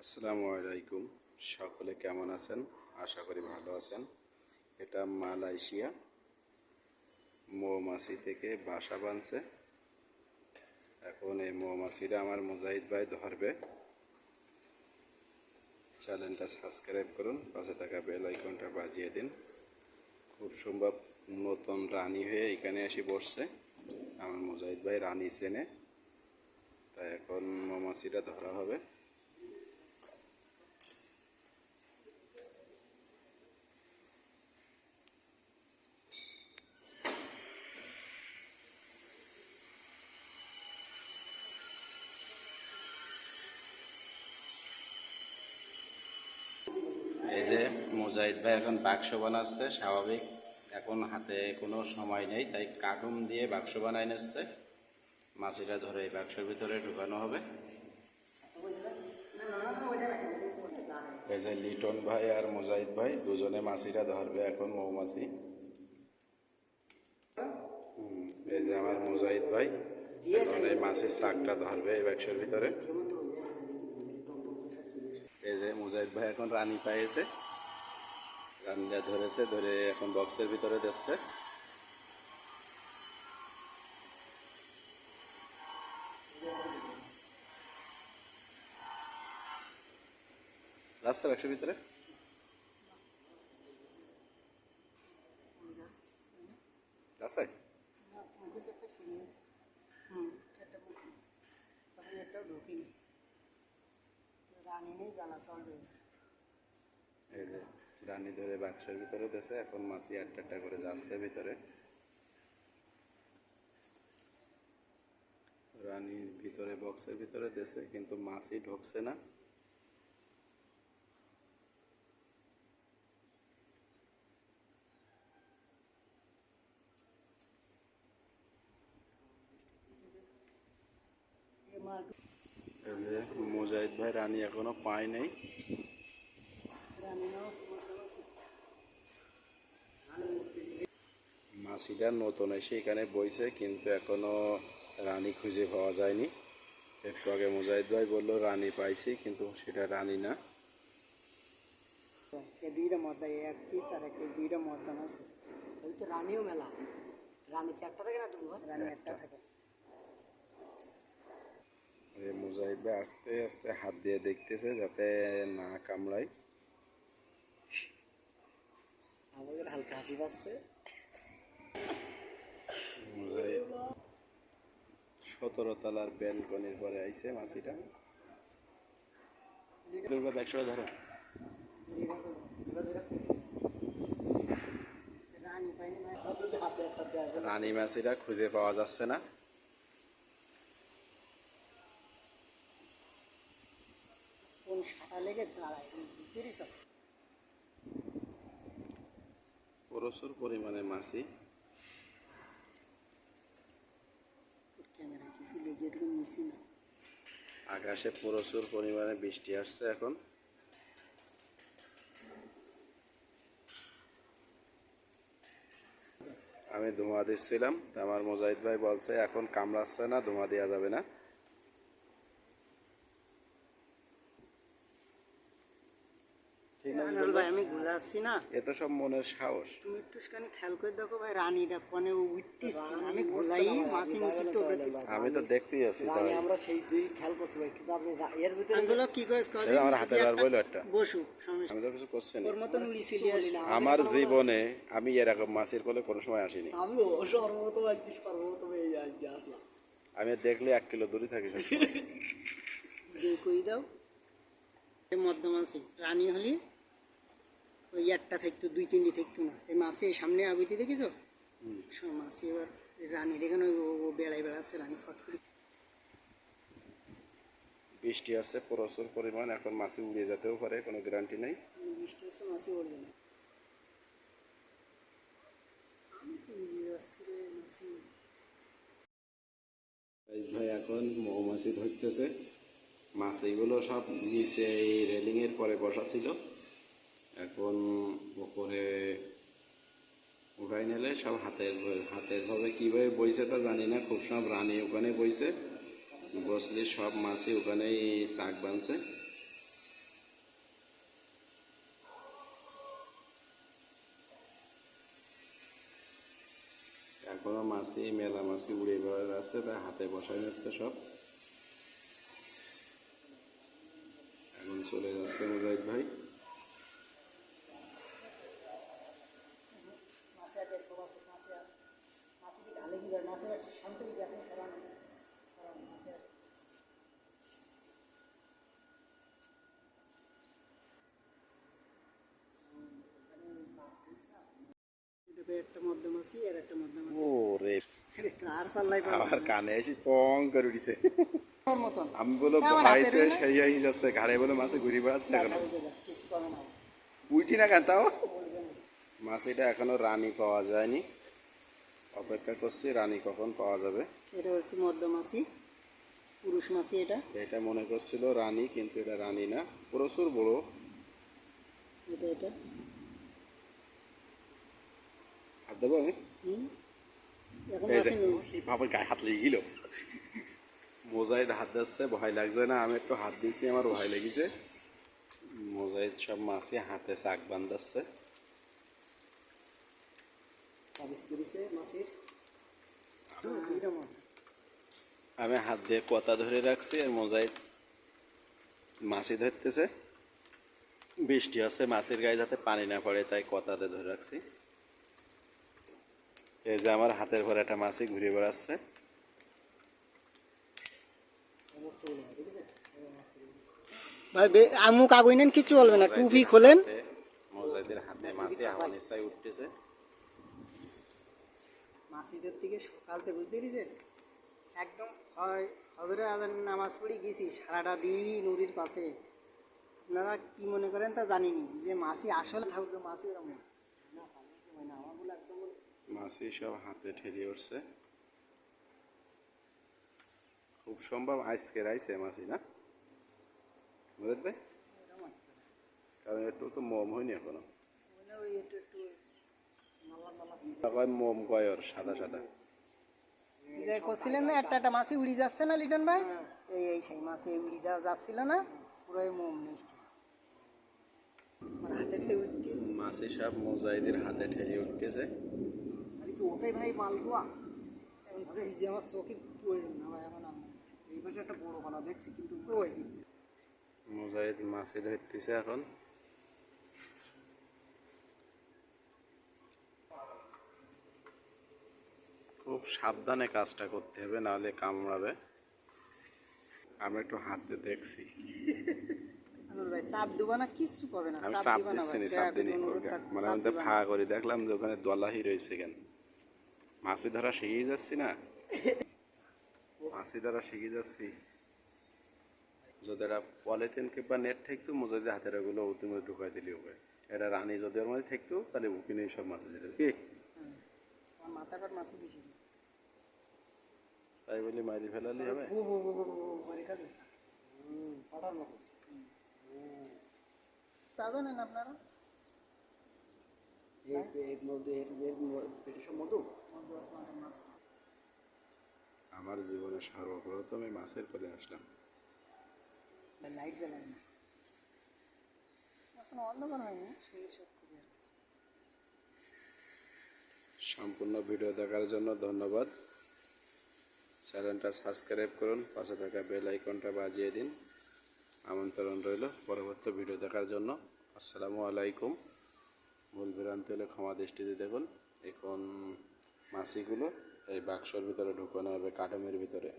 আসসালামু আলাইকুম। সকলে কেমন আছেন? আশা করি ভালো আছেন। এটা মালয়েশিয়া। মৌমাছি থেকে বাসা বাঁধছে। এখন এই মৌমাছিটা আমার মুজাহিদ ভাই ধরবে। চ্যানেলটা সাবস্ক্রাইব করুন পাঁচশো টাকা বেল আইকনটা বাজিয়ে দিন। খুব সম্ভব নতুন রানী হয়ে এখানে এসে বসছে। আমার মুজাহিদ ভাই রানী চেনে। তাই এখন মৌমাছিটা ধরা হবে এই যে মুজাহিদ ভাই এখন বাক্স বানাচ্ছে, স্বাভাবিক। এখন হাতে কোনো সময় নেই, তাই কার্টুন দিয়ে বাক্স বানাই নিচ্ছে। মাছিটা ধরে এই বাক্সের ভিতরে ঢুকানো হবে। এই যে লিটন ভাই আর মুজাহিদ ভাই, দুজনে মাছিটা ধরবে এখন মৌমাছি। এই যে আমার মুজাহিদ ভাই, এখন এই মাছের শাকটা ধরবে এই বাক্সের ভিতরে। এই যে মুজাহিদ ভাই এখন রানী পাইছে রানীটা ধরেছে ধরে এখন বক্সের ভিতরে দিচ্ছে যাচ্ছে বাক্সের ভিতরে? চলবে এই যে। রানী ধরে বাক্সের ভিতরে দিচ্ছে এখন মাছি আটটা আটটা করে যাচ্ছে ভিতরে। রানী ভিতরে, বক্সের ভিতরে দেশে, কিন্তু মাছি ঢুকছে না। যে মুজাহিদ ভাই, রানী এখনও পায় নাই। রানী নতুন এসে এখানে বইছে কিন্তু এখনও রানী খুঁজে পাওয়া যায়নি। একটু আগে মুজাহিদ ভাই বলল রানী পাইছি কিন্তু সেটা রানী না। দুইটা মদ্দা এক পিস আর এক পিস দুইটা আছে ওই তো রানীও মেলা। রানী কি একটা থাকে না তুমি রানী একটা থাকে। এই মুজাহিদ ভাই আস্তে আস্তে হাত দিয়ে দেখতেছে যাতে না কামড়ায়। আমাদের হালকা হাসি পাচ্ছে মুজাহিদ সতেরো তলার ব্যালকনির পরে আইছে মাছিটা একশো ধরো। রানী মাছিটা খুঁজে পাওয়া যাচ্ছে না। প্রচুর পরিমাণে মাছি যেটুকু না। আকাশে প্রচুর পরিমাণে বৃষ্টি আসছে এখন। আমি ধোঁয়া দিচ্ছিলাম আমার মোজাহিদ ভাই বলছে, এখন কামড়াচ্ছে না, ধোঁয়া দেওয়া যাবে না। ঠিক না ভাই আমি ঘুরে না। এ তো সব মনের সাহস। তুমি একটুখানি খেয়াল করে দেখো ভাই রানীটা উঠতিস আমি ঘুলাই মাসি নিছি তো আমি তো দেখতেই আছি তাই আমরা সেই দুই খেয়াল করছি ভাই কিন্তু আপনি এর ভিতরে আমি কি করিস কদিন আমার হাতে বার বইলো একটা। বসুক আমি তো কিছু করছি ওর মতন উলি আসি আমার জীবনে আমি এরকম মাছের কোলে কোনো সময় আসিনি। আজকে এই আজকে আসলাম। আমি দেখলে এক কিলো দূরে থাকি সব কই দাও। এই মধ্যম আছে রানী হলি। ওই একটা থাকতো দুই তিনটি থাকতো না। এই মাসে সামনে আগুতি দেখেছ? সব মাসে এবার রানী দেখেন ওই ও- বেড়াই বেড়াচ্ছে রানী ফট করে। বৃষ্টি আছে প্রচুর পরিমাণ এখন মাছি উড়ে যেতেও পারে কোনো গ্যারান্টি নেই। বৃষ্টি হচ্ছে মাসি উঠবে না। ভাই এখন মৌমাছি ধরতেছে। মাছিগুলো সব নিচে এই রেলিংয়ের পরে বসা ছিল। এখন ওপরে উঠাই নিলে সব হাতের হাতের ভাবে কীভাবে বইছে তো জানি না, খুব সব রানী ওখানে বইছে। বসলে সব মাছই ওখানেই চাক বানছে। এখনও মাছি মেলা মাছি উড়ে বেড়ে আছে তা হাতে বসাই নিচ্ছে সব। এখন চলে যাচ্ছে মুজাহিদ ভাই। একটা মধ্যম আর একটা মধ্যম আছি ও কার পাল্লাই আমার কানে এসে পং করে উঠেছে আমি বলো ভাইতে সেই হয়ে যাচ্ছে ঘাড়ে বলে মাছে ঘুরে বেড়াচ্ছে এখন কিছু না কেন তাও মাছিটা এখনও রানী পাওয়া যায়নি অপেক্ষা করছি রানী কখন পাওয়া যাবে এটা হচ্ছে পুরুষ মাছি এটা এটা মনে করছিল রানী কিন্তু এটা রানী না প্রচুর বড় এটা এটা হাত দেবো। আমি হুম? এখন এই যে, মাছি বাবা গায়ে হাত লেগে গেল। মোজাইদ হাত দিচ্ছে ভয় লাগছে না আমি একটু হাত দিয়েছি আমার ভয় লেগেছে। মোজাইদ সব মাছি হাতে চাক বান্ধাচ্ছে হ্যাঁ, আমি হাত দিয়ে কথা ধরে রাখছি আর মোজাইদ মাছি ধরতেছে। বৃষ্টি আছে মাছের গায়ে যাতে পানি না পড়ে তাই কথাতে ধরে রাখছি। এই যে আমার হাতের ভরে একটা মাছি ঘুরে বেড়াচ্ছে। ভাই নেন কিছু না টুপি খোলেন। হাতে- মাছি উঠতেছে। থেকে সকালতে বুঝতে পেরেছেন? একদম হয় হজরে আজান নামাজ পড়ে গেছি সারাটা দিন নদীর পাশে। আপনারা কি মনে করেন তা জানিনি যে মাসি আসলে থাকবে মাসি এরকম না। না, পানির সময় না, আমার বলে একদম বলে সব হাতে ঠেলে উঠছে। খুব সম্ভব আজকে রাইছে মাছি না? বুঝলেন ভাই। কারণ একটু তো মম হয়নি এখনও। মম কয় ওর সাদা সাদা। করছিলেন না একটা একটা মাছি উড়ি যাচ্ছে না লিটন ভাই? এই এই সেই মাছি উড়ি যা যাচ্ছিল না পুরোই মোম উঠতেছে। মাছি সব মোজাইদের হাতে ঠেলে উঠতেছে। ওটাই ভাই মালগুয়া? ভিজে আমার চোখে পড়ে না ভাই এখন আমি এই পাশে একটা বড় কলা দেখছি কিন্তু ওই মোজাইদ মাছি ধরতেছে এখন। খুব সাবধানে কাজটা করতে হবে নাহলে কামড়াবে। আমি একটু হাত দিয়ে দেখছি আমি না দিচ্ছি দিনই মানে আমি ফা করে দেখলাম যে ওখানে দলাহি রয়েছে কেন। মাছি ধরা শিখে যাচ্ছি না। মাছি ধরা শিখে যাচ্ছি। যদি এটা পলিথিন কিংবা নেট থাকতো মোজাদের হাতের ওগুলো তুমি ঢুকাই দিলি হবে। এটা রানী যদি ওর মধ্যে থাকতো তাহলে ওখানে সব মাছি ছিল কি? তাই বলি মারি ফেলালি হবে? তা জানেন আপনারা? এর মধ্যে এর মধু? আমার জীবনে সর্বপ্রথম আমি মাছের কোলে আসলাম। লাইট জ্বালায় না? এখন অন্ধকার হয়নি সেই সব করে আর কি। সম্পূর্ণ ভিডিও দেখার জন্য ধন্যবাদ। চ্যানেলটা সাবস্ক্রাইব করুন পাশে থাকা বেল আইকনটা বাজিয়ে দিন। আমন্ত্রণ রইল পরবর্তী ভিডিও দেখার জন্য। আসসালামু আলাইকুম। ভুল ভ্রান্তি হলে ক্ষমা দৃষ্টিতে দেখুন। এখন মাসিগুলো এই বাক্সর ভিতরে ঢুকানো হবে কাটমের ভিতরে।